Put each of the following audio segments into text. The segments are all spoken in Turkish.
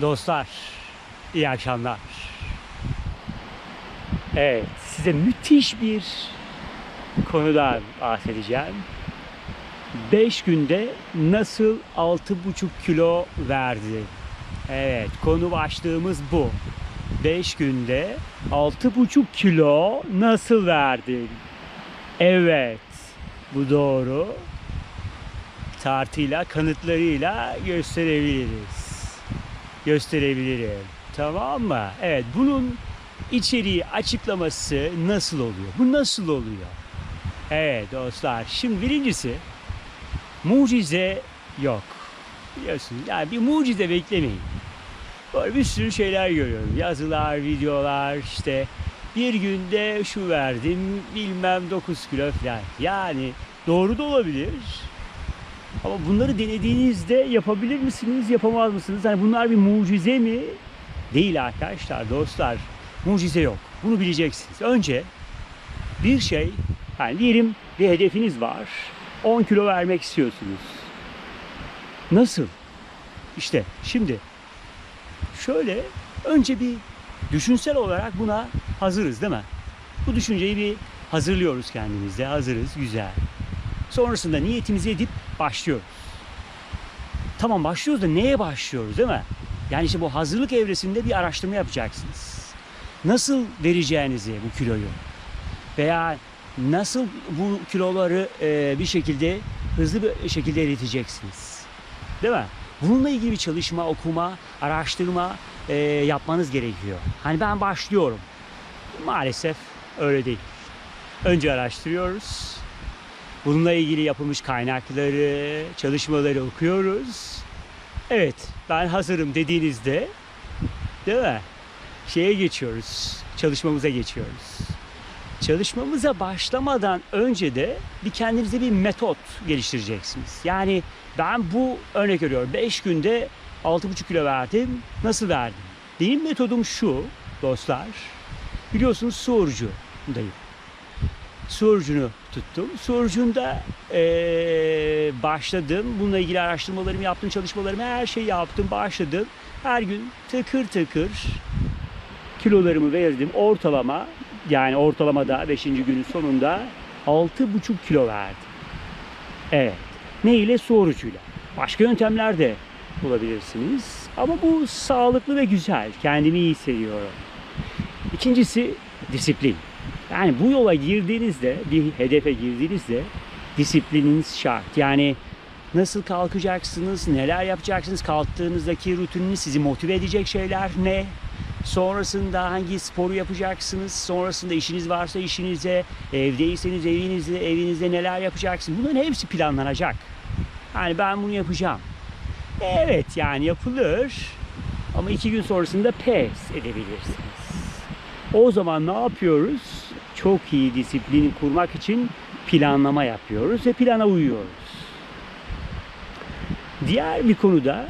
Dostlar, iyi akşamlar. Evet, size müthiş bir konudan bahsedeceğim. 5 günde nasıl 6,5 kilo verdi? Evet, konu başlığımız bu. 5 günde 6,5 kilo nasıl verdin? Evet, bu doğru. Tartıyla, kanıtlarıyla gösterebiliriz gösterebilirim. Tamam mı? Evet bunun içeriği açıklaması nasıl oluyor? Bu nasıl oluyor? Evet dostlar şimdi birincisi mucize yok. Biliyorsunuz yani bir mucize beklemeyin. Böyle bir sürü şeyler görüyorum. Yazılar, videolar işte bir günde şu verdim bilmem 9 kilo falan. Yani doğru da olabilir. Ama bunları denediğinizde yapabilir misiniz, yapamaz mısınız? Hani bunlar bir mucize mi? Değil arkadaşlar, dostlar. Mucize yok. Bunu bileceksiniz. Önce bir şey, yani diyelim bir hedefiniz var. 10 kilo vermek istiyorsunuz. Nasıl? İşte şimdi şöyle önce bir düşünsel olarak buna hazırız değil mi? Bu düşünceyi bir hazırlıyoruz kendimizde. Hazırız, güzel. Sonrasında niyetimizi edip başlıyoruz. Tamam başlıyoruz da neye başlıyoruz değil mi? Yani işte bu hazırlık evresinde bir araştırma yapacaksınız. Nasıl vereceğinizi bu kiloyu veya nasıl bu kiloları e, bir şekilde hızlı bir şekilde eriteceksiniz. Değil mi? Bununla ilgili bir çalışma, okuma, araştırma e, yapmanız gerekiyor. Hani ben başlıyorum. Maalesef öyle değil. Önce araştırıyoruz. Bununla ilgili yapılmış kaynakları, çalışmaları okuyoruz. Evet, ben hazırım dediğinizde değil mi? Şeye geçiyoruz, çalışmamıza geçiyoruz. Çalışmamıza başlamadan önce de bir kendinize bir metot geliştireceksiniz. Yani ben bu örnek veriyorum 5 günde 6,5 kilo verdim. Nasıl verdim? Benim metodum şu dostlar. Biliyorsunuz su orucundayım su tuttum. Su eee, başladım. Bununla ilgili araştırmalarımı yaptım, çalışmalarımı her şeyi yaptım, başladım. Her gün tıkır tıkır kilolarımı verdim. Ortalama yani ortalamada 5. günün sonunda 6,5 kilo verdim. Evet. Ne ile? Su orucuyla. Başka yöntemler de bulabilirsiniz. Ama bu sağlıklı ve güzel. Kendimi iyi hissediyorum. İkincisi disiplin. Yani bu yola girdiğinizde, bir hedefe girdiğinizde disiplininiz şart. Yani nasıl kalkacaksınız, neler yapacaksınız, kalktığınızdaki rutininiz sizi motive edecek şeyler ne? Sonrasında hangi sporu yapacaksınız? Sonrasında işiniz varsa işinize, evdeyseniz evinizde, evinizde neler yapacaksınız? Bunların hepsi planlanacak. Yani ben bunu yapacağım. Evet yani yapılır ama iki gün sonrasında pes edebilirsiniz. O zaman ne yapıyoruz? Çok iyi disiplini kurmak için planlama yapıyoruz ve plana uyuyoruz. Diğer bir konuda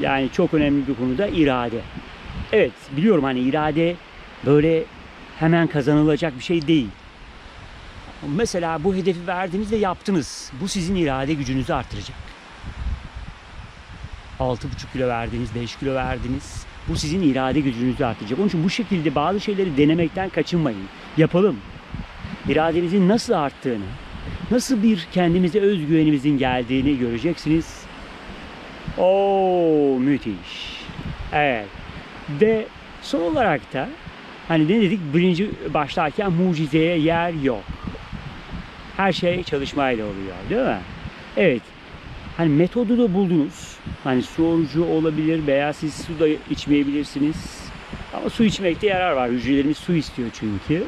yani çok önemli bir konuda irade. Evet biliyorum hani irade böyle hemen kazanılacak bir şey değil. Mesela bu hedefi verdiğinizde yaptınız. Bu sizin irade gücünüzü artıracak. 6,5 kilo verdiniz, 5 kilo verdiniz. Bu sizin irade gücünüzü artıracak. Onun için bu şekilde bazı şeyleri denemekten kaçınmayın. Yapalım. İradenizin nasıl arttığını, nasıl bir kendimize özgüvenimizin geldiğini göreceksiniz. Oo müthiş. Evet. Ve son olarak da hani ne dedik birinci başlarken mucizeye yer yok. Her şey çalışmayla oluyor değil mi? Evet. Hani metodu da buldunuz. Hani su orucu olabilir veya siz su da içmeyebilirsiniz. Ama su içmekte yarar var. Hücrelerimiz su istiyor çünkü.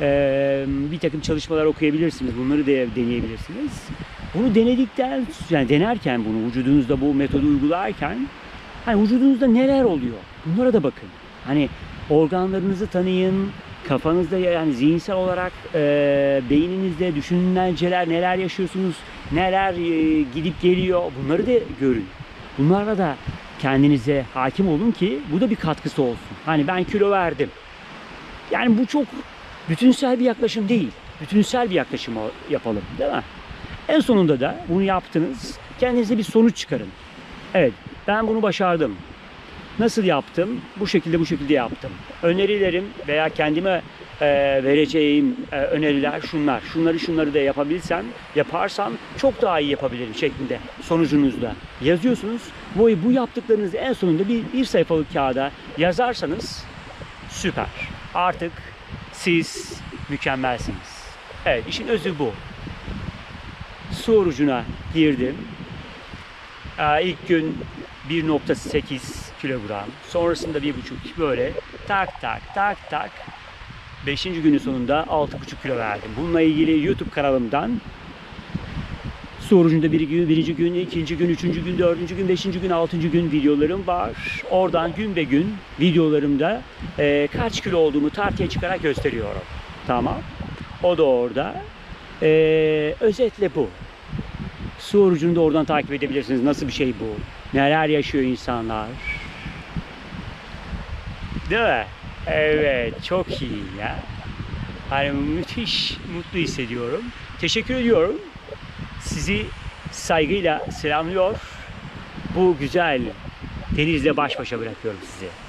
Ee, bir takım çalışmalar okuyabilirsiniz. Bunları da deneyebilirsiniz. Bunu denedikten, yani denerken bunu vücudunuzda bu metodu uygularken hani vücudunuzda neler oluyor? Bunlara da bakın. Hani organlarınızı tanıyın, kafanızda yani zihinsel olarak e, beyninizde düşünceler neler yaşıyorsunuz, neler e, gidip geliyor bunları da görün. Bunlarla da kendinize hakim olun ki bu da bir katkısı olsun. Hani ben kilo verdim. Yani bu çok bütünsel bir yaklaşım değil. Bütünsel bir yaklaşım yapalım değil mi? En sonunda da bunu yaptınız. Kendinize bir sonuç çıkarın. Evet ben bunu başardım. Nasıl yaptım? Bu şekilde bu şekilde yaptım. Önerilerim veya kendime e, vereceğim e, öneriler şunlar. Şunları şunları da yapabilsem, yaparsam çok daha iyi yapabilirim şeklinde sonucunuzda yazıyorsunuz. Bu, bu yaptıklarınızı en sonunda bir, bir sayfalık kağıda yazarsanız süper. Artık siz mükemmelsiniz. Evet işin özü bu. Su orucuna girdim. Ee, ilk gün 1.8 kilogram. Sonrasında 1.5 böyle tak tak tak tak. Beşinci günün sonunda 6.5 kilo verdim. Bununla ilgili YouTube kanalımdan su orucunda bir gün, birinci gün, ikinci gün, üçüncü gün, dördüncü gün, beşinci gün, altıncı gün videolarım var. Oradan gün be gün videolarımda e, kaç kilo olduğumu tartıya çıkarak gösteriyorum. Tamam. O da orada. E, özetle bu. Su orucunu da oradan takip edebilirsiniz. Nasıl bir şey bu? Neler yaşıyor insanlar? Değil mi? Evet, çok iyi ya. Hani müthiş mutlu hissediyorum. Teşekkür ediyorum. Sizi saygıyla selamlıyor. Bu güzel denizle baş başa bırakıyorum sizi.